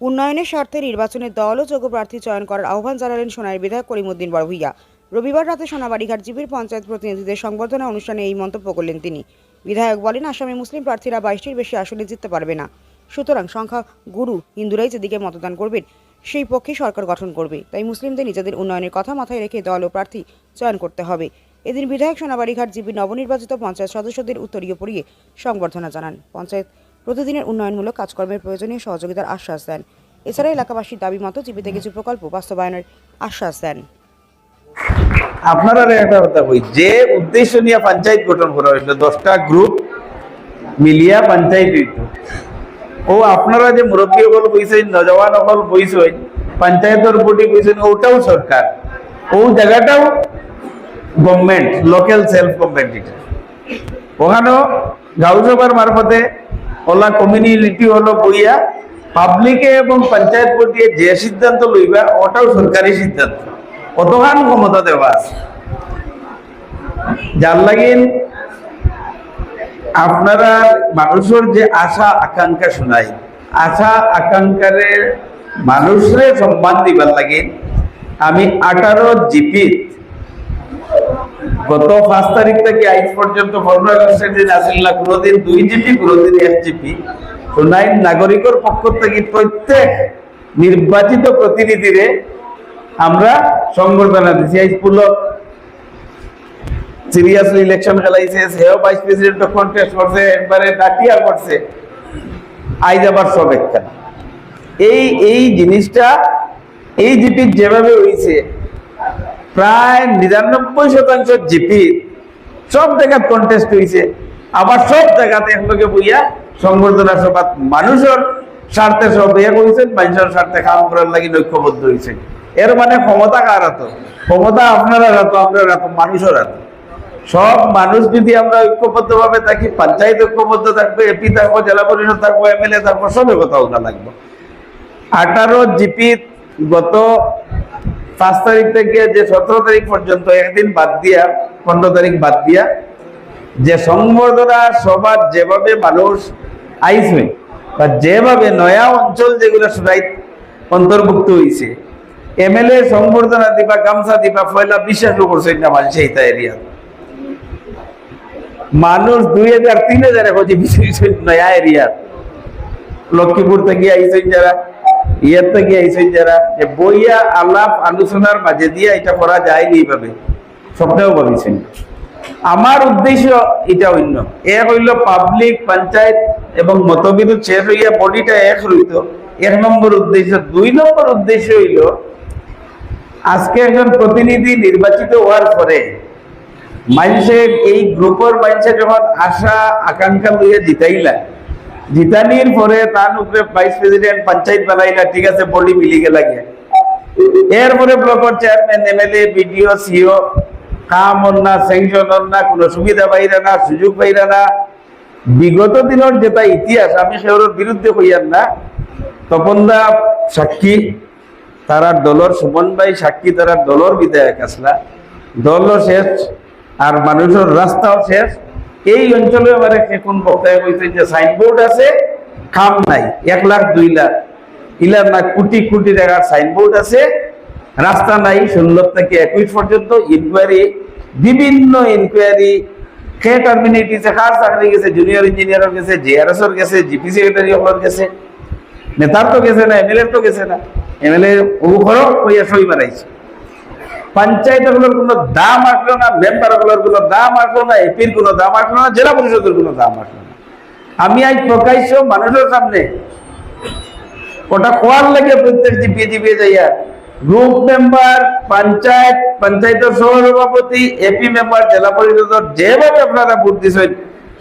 উন্নয়নের স্বার্থে নির্বাচনের দল ও যোগ্য প্রার্থী চয়ন করার আহ্বান জানালেন সোনার বিধায়ক করিমউদ্দিন বড়ভূইয়া রবিবার রাতে সোনাবাড়িঘাট জিপির পঞ্চায়েত প্রতিনিধিদের সংবর্ধনা অনুষ্ঠানে এই মন্তব্য করলেন তিনি। বিধায়ক বলেন, আসামে মুসলিম প্রার্থীরা বাইশটির বেশি আসনে জিততে পারবে না। সুতরাং সংখ্যা গুরু, হিন্দুরাই যেদিকে মতদান করবেন, সেই পক্ষে সরকার গঠন করবে। তাই মুসলিমদের নিজেদের উন্নয়নের কথা মাথায় রেখে দল ও প্রার্থী চয়ন করতে হবে। এদিন বিধায়ক সোনাবাড়িঘাট জিপির নবনির্বাচিত পঞ্চায়েত সদস্যদের উত্তরীয় পড়িয়ে সংবর্ধনা জানান। পঞ্চায়েত প্রতিদিনের উন্নয়নমূলক কাজকর্মের প্রয়োজনীয় সহযোগিতার আশ্বাস দেন। এছাড়া এলাকাবাসীর দাবি মতো জীবিতে কিছু প্রকল্প বাস্তবায়নের আশ্বাস দেন। আপনারা একটা কথা কই, যে উদ্দেশ্য নিয়ে পঞ্চায়েত গঠন করা হয়েছিল, দশটা গ্রুপ মিলিয়া পঞ্চায়েত ও আপনারা যে মুরব্বী সকল বইছেন, নজওয়ান সকল বইছেন, পঞ্চায়েতের বডি বইছেন, ওটাও সরকার। ও জায়গাটাও গভর্নমেন্ট লোকাল সেলফ গভর্নমেন্ট ওখানেও গাঁও সভার মারফতে ওলা কমিউনিটি হলো বইয়া পাবলিকে এবং পঞ্চায়েত বডিয়ে যে সিদ্ধান্ত লইবা, ওটাও সরকারি সিদ্ধান্ত। কতখান ক্ষমতা দেওয়া আছে? যার লাগিন আপনারা মানুষের যে আশা, আকাঙ্ক্ষা শোনাই। আশা, আকাঙ্ক্ষারে মানুষের সম্মান দিবার লাগে আমি আঠারো জিপি গত পাঁচ তারিখ থেকে আজ পর্যন্ত পনেরো আগস্টের দিন আসিল না কোনোদিন দুই জিপি, কোনোদিন এক জিপি। শোনাই নাগরিকের পক্ষ থেকে প্রত্যেক নির্বাচিত প্রতিনিধিরে আমরা সংবর্ধনা দিচ্ছি আজ পুলক সিরিয়াসলি ইলেকশন খেলাইছে, সেও ভাইস প্রেসিডেন্ট কন্টেস্ট করছে, একবারে ডাকিয়া করছে। আইজ আবার সব এই এই জিনিসটা এই জিপি যেভাবে হয়েছে প্রায় নিরানব্বই শতাংশ জিপি সব জায়গায় কন্টেস্ট হয়েছে আবার সব জায়গাতে একলগে বইয়া সংবর্ধনা সভা মানুষের স্বার্থে সব ইয়ে করেছেন মানুষের স্বার্থে কাম করার লাগি ঐক্যবদ্ধ হয়েছে এর মানে ক্ষমতা কার হাতে ক্ষমতা আপনারা হাতে আপনার হাতে মানুষের হাতে সব মানুষ যদি আমরা ঐক্যবদ্ধ ভাবে থাকি, পঞ্চায়েত ঐক্যবদ্ধ থাকব, এপি থাকব, জেলা পরিষদ থাকব এমএলএ থাকব, সবে কথা ওটা লাগবো। আঠারো জিপি গত পাঁচ তারিখ থেকে যে সতেরো তারিখ পর্যন্ত, একদিন বাদ দিয়া, পনেরো তারিখ বাদ দিয়া, যে সংবর্ধনা সবার যেভাবে মানুষ আইসবে বা যেভাবে নয়া অঞ্চল যেগুলো সবাই অন্তর্ভুক্ত হয়েছে এমএলএ সংবর্ধনা দিবা, গামছা দিবা, ফয়লা বিশ্বাসও করছে না মানুষ এই এরিয়া মানুষ দুই হাজার, তিন হাজার এখন নয়া এরিয়া। লক্ষ্মীপুর থেকে আইসেন যারা। ইয়ার আইসেন যারা যে বইয়া আলাপ আলোচনার মাঝে দিয়ে এটা করা যায়নি এইভাবে। স্বপ্নেও ভাবিছেন। আমার উদ্দেশ্য এটা অন্য। এক হইল পাবলিক পঞ্চায়েত এবং মতবিরোধ শেষ হইয়া বডিটা এক হইত। এক নম্বর উদ্দেশ্য। দুই নম্বর উদ্দেশ্য হইল, আজকে একজন প্রতিনিধি নির্বাচিত হওয়ার পরে মানুষের এই গ্রুপের মানুষের যখন আশা, আকাঙ্ক্ষা লইয়া জিতাইলা। জিতানির পরে তার উপরে ভাইস প্রেসিডেন্ট পঞ্চায়েত বানাইলা ঠিক আছে বডি মিলি গেলা গিয়া এরপরে ব্লকের চেয়ারম্যান এমএলএ বিডিও সিও কাম না স্যাংশন না কোনো সুবিধা পাইরা না, সুযোগ পাইরা না। বিগত দিনের যেটা ইতিহাস, আমি সেগুলোর বিরুদ্ধে হইয়ার না। তপন দা সাক্ষী, তারার দলর, সুমন ভাই সাক্ষী, তারার দলর বিধায়ক আসলা। দলও শেষ, আর মানুষের রাস্তাও শেষ। এই অঞ্চলে আমার এখন বক্তায় কইছে যে সাইনবোর্ড আছে, খাম নাই, এক লাখ, দুই লাখ। ইলার না, কোটি কোটি টাকার সাইনবোর্ড আছে। রাস্তা নাই ষোলো থেকে একুশ পর্যন্ত ইনকোয়ারি বিভিন্ন ইনকোয়ারি কে টার্মিনেট হয়েছে কার চাকরি গেছে জুনিয়র ইঞ্জিনিয়ার গেছে জেআরএস এর গেছে জিপি সেক্রেটারি হল গেছে। নেতার তো গেছে না এমএলএ তো গেছে না। এমএলএ ওগুলো কইয়া সই মারাইছে পঞ্চায়েতগুলোর কোনো দাম আসলো না, মেম্বারগুলোর কোনো দাম আসলো না, এপির কোনো দাম আসলো না, জেলা পরিষদের কোনো দাম আসলো না। আমি আজ প্রকাশ্য মানুষের সামনে ওটা কোয়ার লাগে প্রত্যেক জিপিয়ে জিপিয়ে যাইয়া গ্রুপ মেম্বার, পঞ্চায়েত, পঞ্চায়েতের সহসভাপতি, এপি মেম্বার, জেলা পরিষদের যেভাবে আপনারা ভোট দিচ্ছেন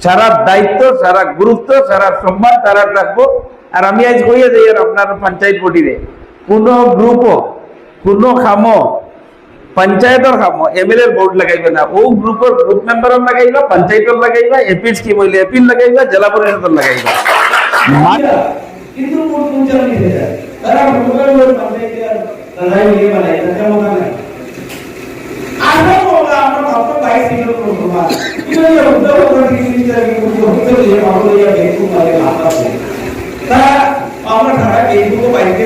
সারা দায়িত্ব, সারা গুরুত্ব, সারা সম্মান তারা রাখব। আর আমি আজ কইয়া যাই আর আপনার পঞ্চায়েত বডিরে কোনো গ্রুপও, কোনো খামো পঞ্চায়েতর কাম এমএলএ বোর্ড লাগাইবে না ও গ্রুপের গ্রুপ মেম্বারর লাগাইবা পঞ্চায়েতর লাগাইবা এপির স্কিম হইলে এপির লাগাইবা জেলা পরিষদর লাগাইবা কিন্তু কোন পূজা নিতে যায় তারা ভগবান বলে পাঠাইতে আর লড়াই নিয়ে বানাই তার মতো নাই। আমরা বলা আমরা ভাবতে পাই ছিল প্রথমা কিন্তু এই উদ্যোগ করে কিছু জায়গায় কিন্তু উদ্যোগ দিয়ে বাবু ইয়া দেখু মানে মাথা তা আমরা ধারা এই को বাইকে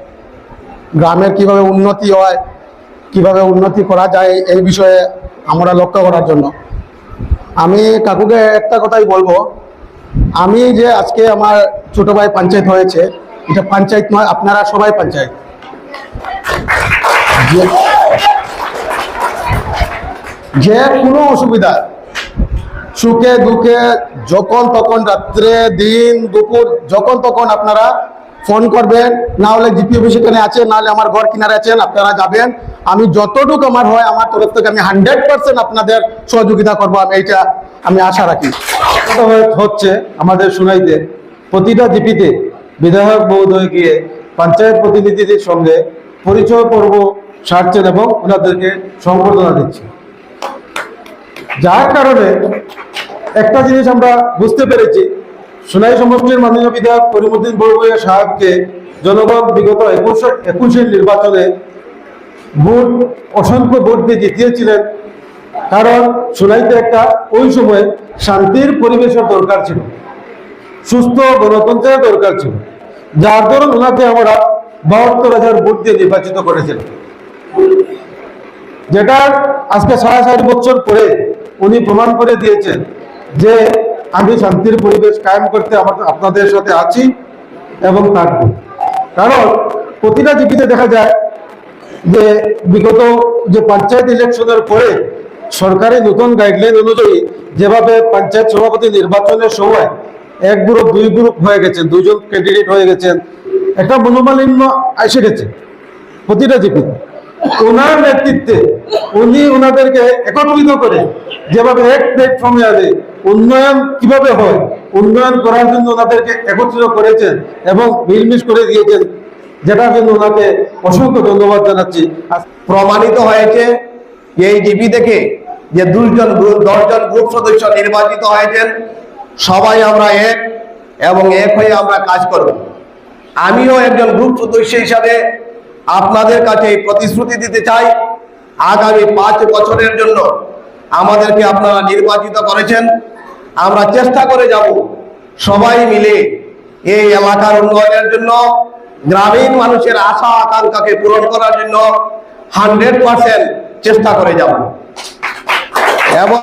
গ্রামের কীভাবে উন্নতি হয়, কীভাবে উন্নতি করা যায়, এই বিষয়ে আমরা লক্ষ্য করার জন্য। আমি কাকুকে একটা কথাই বলব, আমি যে আজকে আমার ছোট ভাই পঞ্চায়েত হয়েছে, এটা পঞ্চায়েত নয়, আপনারা সবাই পঞ্চায়েত। যে- কোনো অসুবিধা, সুখে দুঃখে যখন তখন রাত্রে, দিন, দুপুর, যখন তখন আপনারা ফোন করবেন, না হলে জিপি অফিস এখানে আছে না হলে আমার ঘর কিনারে আছেন, আপনারা যাবেন। আমি যতটুকু আমার হয়, আমার তরফ থেকে আমি হান্ড্রেড পার্সেন্ট আপনাদের সহযোগিতা করব, আমি এইটা আমি আশা রাখি। হচ্ছে আমাদের শুনাইতে, প্রতিটা জিপিতে বিধায়ক মহোদয় গিয়ে পঞ্চায়েত প্রতিনিধিদের সঙ্গে পরিচয় পর্ব সারছেন এবং ওনাদেরকে সম্বর্ধনা দিচ্ছে যার কারণে একটা জিনিস আমরা বুঝতে পেরেছি সোনাই সমষ্টির মাননীয় বিধায়ক করিমুদ্দিন বড়বইয়া সাহেবকে জনগণ বিগত একুশ একুশের নির্বাচনে ভোট, অসংখ্য ভোট দিয়ে জিতিয়েছিলেন। কারণ সোনাইতে একটা ওই সময় শান্তির পরিবেশের দরকার ছিল। সুস্থ গণতন্ত্রের দরকার ছিল। যার দরুন ওনাকে আমরা বাহাত্তর হাজার ভোট দিয়ে নির্বাচিত করেছিলাম। যেটা আজকে সাড়ে ষাট বছর পরে উনি প্রমাণ করে দিয়েছেন যে আমি শান্তির পরিবেশ কায়েম করতে আপনাদের সাথে আছি এবং থাকব। কারণ প্রতিটা জিপিতে দেখা যায় যে বিগত যে পঞ্চায়েত ইলেকশনের পরে সরকারি নতুন গাইডলাইন অনুযায়ী যেভাবে পঞ্চায়েত সভাপতি নির্বাচনের সময় এক গ্রুপ দুই গ্রুপ হয়ে গেছেন, দুজন ক্যান্ডিডেট হয়ে গেছেন, একটা মনোমালিন্য এসে গেছে প্রতিটা জিপি ওনার নেতৃত্বে উনি ওনাদেরকে একত্রিত করে যেভাবে এক প্ল্যাটফর্মে আনে উন্নয়ন কীভাবে হয়, উন্নয়ন করার জন্য ওনাদেরকে একত্রিত করেছেন এবং মিলমিশ করে দিয়েছেন, যেটার জন্য ওনাকে অসংখ্য ধন্যবাদ জানাচ্ছি। প্রমাণিত হয়েছে এই জিপি থেকে যে দুইজন দশজন গ্রুপ সদস্য নির্বাচিত হয়েছেন, সবাই আমরা এক এবং এক হয়ে আমরা কাজ করব। আমিও একজন গ্রুপ সদস্য হিসাবে আপনাদের কাছে এই প্রতিশ্রুতি দিতে চাই, আগামী পাঁচ বছরের জন্য আমাদেরকে আপনারা নির্বাচিত করেছেন। আমরা চেষ্টা করে যাব সবাই মিলে এই এলাকার উন্নয়নের জন্য, গ্রামীণ মানুষের আশা, আকাঙ্ক্ষাকে পূরণ করার জন্য হান্ড্রেড পার্সেন্ট চেষ্টা করে যাব। এবং